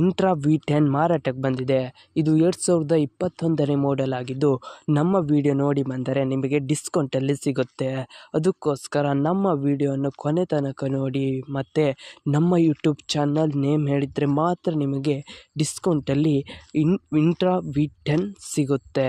Intra V ten ಮಾರಾಟಕ್ಕೆ ಬಂದಿದೆ. ಇದು ಎರಡು ಸಾವಿರದ ಇಪ್ಪತ್ತೊಂದನೇ ಮಾಡೆಲ್ ಆಗಿದ್ದು, ನಮ್ಮ ವಿಡಿಯೋ ನೋಡಿ ಬಂದರೆ ನಿಮಗೆ ಡಿಸ್ಕೌಂಟಲ್ಲಿ ಸಿಗುತ್ತೆ. ಅದಕ್ಕೋಸ್ಕರ ನಮ್ಮ ವಿಡಿಯೋವನ್ನು ಕೊನೆ ತನಕ ನೋಡಿ. ಮತ್ತು ನಮ್ಮ ಯೂಟ್ಯೂಬ್ ಚಾನಲ್ ನೇಮ್ ಹೇಳಿದರೆ ಮಾತ್ರ ನಿಮಗೆ ಡಿಸ್ಕೌಂಟಲ್ಲಿ ಇನ್ ಇಂಟ್ರಾ ವಿ ಟೆನ್ ಸಿಗುತ್ತೆ.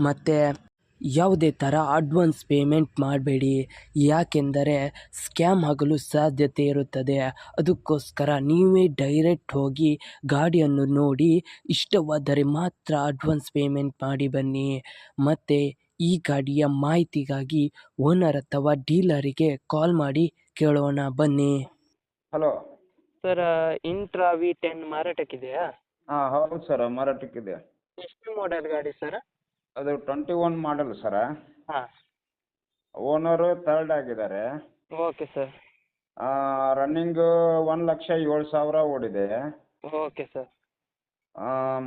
ಮತ್ತು ಯಾವುದೇ ಥರ ಅಡ್ವಾನ್ಸ್ ಪೇಮೆಂಟ್ ಮಾಡಬೇಡಿ. ಯಾಕೆಂದರೆ ಸ್ಕ್ಯಾಮ್ ಆಗಲು ಸಾಧ್ಯತೆ ಇರುತ್ತದೆ. ಅದಕ್ಕೋಸ್ಕರ ನೀವೇ ಡೈರೆಕ್ಟ್ ಹೋಗಿ ಗಾಡಿಯನ್ನು ನೋಡಿ ಇಷ್ಟವಾದರೆ ಮಾತ್ರ ಅಡ್ವಾನ್ಸ್ ಪೇಮೆಂಟ್ ಮಾಡಿ ಬನ್ನಿ. ಮತ್ತು ಈ ಗಾಡಿಯ ಮಾಹಿತಿಗಾಗಿ ಓನರ್ ಅಥವಾ ಡೀಲರಿಗೆ ಕಾಲ್ ಮಾಡಿ ಕೇಳೋಣ ಬನ್ನಿ. Hello sir Intra V ten ಮಾರಾಟಕ್ಕಿದೆಯಾ? ಹಾಂ ಹೌದು ಸರ್ ಮಾರಾಟಕ್ಕಿದೆ ಎಷ್ಟು ಮಾಡೆಲ್ ಗಾಡಿ ಸರ್ ಅದು twenty one model sir. Owner owner third ಆಗಿದ್ದಾರೆ. Okay sir. ರನ್ನಿಂಗು ಒಂದು ಲಕ್ಷ ಏಳು ಸಾವಿರ ಓಡಿದೆ. Okay sir.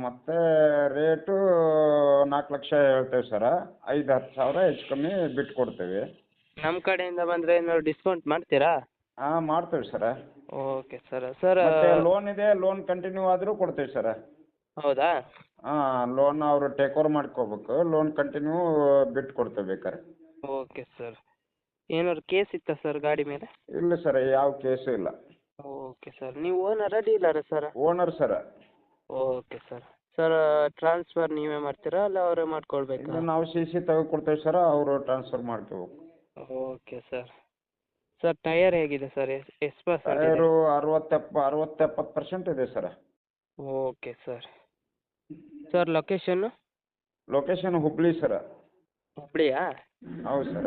ಮತ್ತೆ ರೇಟು ನಾಲ್ಕು ಲಕ್ಷ ಹೇಳ್ತೇವೆ ಸರ. ಐದು ಹತ್ತು ಸಾವಿರ ಹೆಚ್ಚು ಕಮ್ಮಿ ಬಿಟ್ಟು ಕೊಡ್ತೇವೆ. ನಮ್ಮ ಕಡೆಯಿಂದ ಬಂದರೆ ಏನಾದ್ರು ಡಿಸ್ಕೌಂಟ್ ಮಾಡ್ತೀರಾ? ಹಾಂ ಮಾಡ್ತೇವೆ ಸರ. Okay sir. ಸರ್ ಮತ್ತು ಲೋನ್ ಇದೆ ಲೋನ್ ಕಂಟಿನ್ಯೂ ಆದರೂ ಕೊಡ್ತೇವೆ ಸರ. ಹೌದಾ? ಹಾಂ ಲೋನ್ ಅವರು ಟೇಕ್ ಓವರ್ ಮಾಡ್ಕೋಬೇಕು. ಲೋನ್ ಕಂಟಿನ್ಯೂ ಬಿಟ್ಟು ಕೊಡ್ತೇವೆ ಬೇಕಾದ್ರೆ. ಓಕೆ ಸರ್ ಏನಾದ್ರು ಕೇಸ್ ಇತ್ತಾ ಸರ್ ಗಾಡಿ ಮೇಲೆ? ಇಲ್ಲ ಸರ್ ಯಾವ ಕೇಸು ಇಲ್ಲ. ಓಕೆ ಸರ್ ನೀವು ಓನರಾ ಡೀಲರಾ sir owner sir okay sir sir transfer ನೀವೇ ಮಾಡ್ತೀರಾ ಅಲ್ಲ ಅವರೇ ಇಲ್ಲ ಮಾಡ್ಕೊಳ್ಬೇಕಾ ನಾವು ಸಿ ಸಿ ತೆಗೆದುಕೊಡ್ತೇವೆ ಸರ ಅವರು ಟ್ರಾನ್ಸ್ಫರ್ ಮಾಡ್ಕೋಬೇಕು. ಓಕೆ ಸರ್ ಸರ್ ಟೈರ್ ಹೇಗಿದೆ ಸರ್ ಎಸ್ ಟೈರ್ ಇದೆ ಟೈರು ಅರವತ್ತೆಪ್ಪ ಅರವತ್ತು ಎಪ್ಪತ್ತು ಪರ್ಸೆಂಟ್ ಇದೆ sir okay sir sir location location Hubli sir ಹುಬ್ಳಿಯಾ? ಹೌದು ಸರ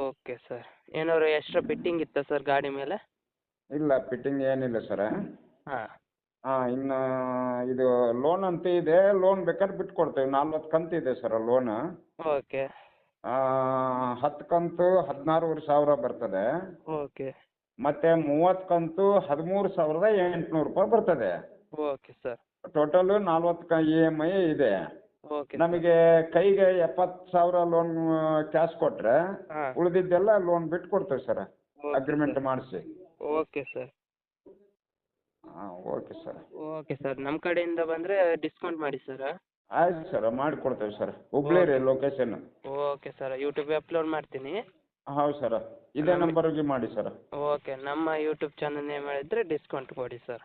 ಓಕೆ ಸರ್. ಏನಾದ್ರು ಎಕ್ಸ್ಟ್ರಾ ಫಿಟ್ಟಿಂಗ್ ಇತ್ತಾ ಸರ್ ಗಾಡಿ ಮೇಲೆ? ಇಲ್ಲ ಫಿಟ್ಟಿಂಗ್ ಏನಿಲ್ಲ ಸರ ಹಾಂ. ಹಾಂ ಇನ್ನು ಇದು ಲೋನ್ ಅಂತ ಇದೆ. ಲೋನ್ ಬೇಕಾದ್ರೆ ಬಿಟ್ಟು ಕೊಡ್ತೇವೆ ನಲ್ವತ್ತು ಕಂತು ಇದೆ ಸರ ಲೋನ್ ಓಕೆ. ಹತ್ತು ಕಂತು ಹದಿನಾರೂವರೆ ಸಾವಿರ ಬರ್ತದೆ. ಓಕೆ. ಮತ್ತೆ ಮೂವತ್ತು ಕಂತು ಹದಿಮೂರು ಸಾವಿರದ ಎಂಟುನೂರು ರೂಪಾಯಿ ಬರ್ತದೆ. Okay sir. ಟೋಟಲು ನಲ್ವತ್ತು ಕ ಇ ಎಂ ಐ ಇದೆ. ಓಕೆ ನಮಗೆ ಕೈಗೆ ಎಪ್ಪತ್ತು ಸಾವಿರ ಲೋನ್ ಕ್ಯಾಶ್ ಕೊಟ್ಟರೆ ಹಾಂ. ಉಳಿದಿದ್ದೆಲ್ಲ ಲೋನ್ ಬಿಟ್ಟು ಕೊಡ್ತೇವೆ ಸರ್ ಅಗ್ರಿಮೆಂಟ್ ಮಾಡಿಸಿ. ಓಕೆ ಸರ್ ಹಾಂ ಓಕೆ ಸರ್ ಓಕೆ ಸರ್ ನಮ್ಮ ಕಡೆಯಿಂದ ಬಂದರೆ ಡಿಸ್ಕೌಂಟ್ ಮಾಡಿ ಸರ್ ಆಯ್ತು ಸರ್ ಮಾಡಿಕೊಡ್ತೇವೆ ಸರ್ ಹುಬ್ಳಿ ರೀ location okay sir YouTube upload ಮಾಡ್ತೀನಿ. ಹೌದು ಸರ್ ಇದೇ ನಂಬರ್ಗೆ ಮಾಡಿ ಸರ್ ಓಕೆ ನಮ್ಮ ಯೂಟ್ಯೂಬ್ ಚಾನಲ್ ನೇಮ್ ಹೇಳಿದ್ರೆ ಡಿಸ್ಕೌಂಟ್ ಕೊಡಿ ಸರ್